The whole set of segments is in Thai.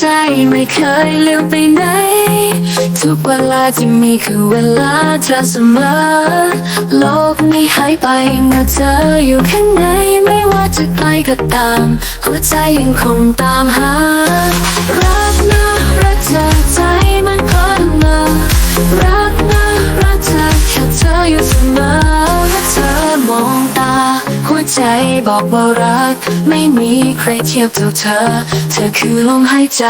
ใจไม่เคยลืมไปไหน ทุกเวลาที่มีคือเวลาเธอเสมอ โลกนี้หายไปเมื่อเธออยู่ข้างในไม่ว่าจะไกลก็ตาม หัวใจยังคงตามหา ใจบอกว่ารัก ไม่มีใครเทียบเท่าเธอ เธอคือลมหายใจ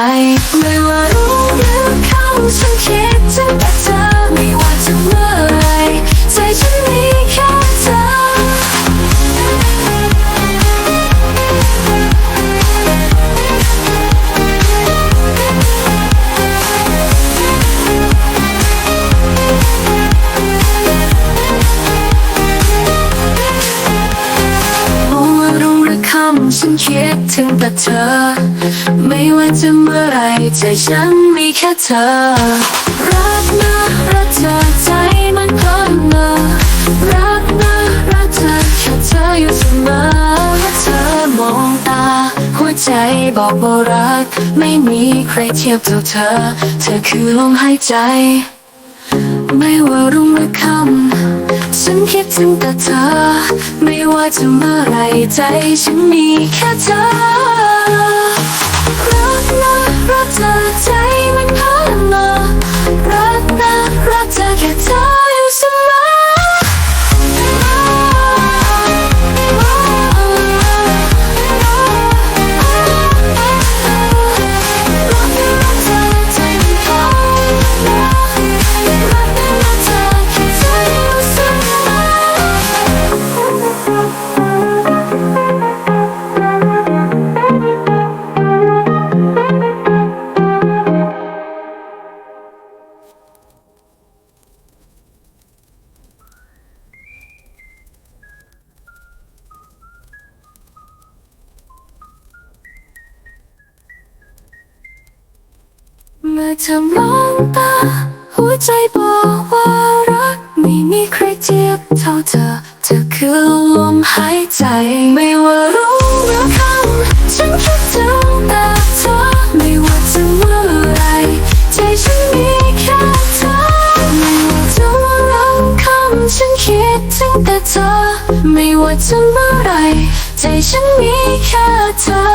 ไม่ว่ารู้หรือเข้าฉันคิด ฉันคิดถึงแต่เธอ ไม่ว่าจะเมื่อไรใจฉันมีแค่เธอ รักนะรักเธอใจมันก็เมรักนะรักเธอแค่เธออยู่เสมอและเธอมองตา หัวใจบอกว่ารัก ไม่มีใครเทียบเท่าเธอ เธอคือลมหายใจ ไม่ว่ารุ่งหรือค่ำฉันคิดถึงแต่เธอ ไม่ว่าจะเมื่อไรใจฉันมีแค่เธอ เมื่อเธอมองตา หัวใจบอกว่ารัก ไม่มีใครเทียบเท่าเธอ เธอคือลมหายใจไม่ว่ารู้หรือคำฉันคิดถึงแต่เธอ ไม่ว่าจะเมื่อไรใจฉันมีแค่เธอ ไม่ว่าจะเมื่อเราค่ำฉันคิดถึงแต่เธอ ไม่ว่าจะเมื่อไรใจฉันมีแค่เธอ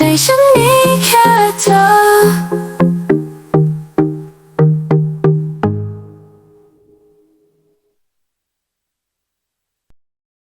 ใจฉันมีแค่เธอ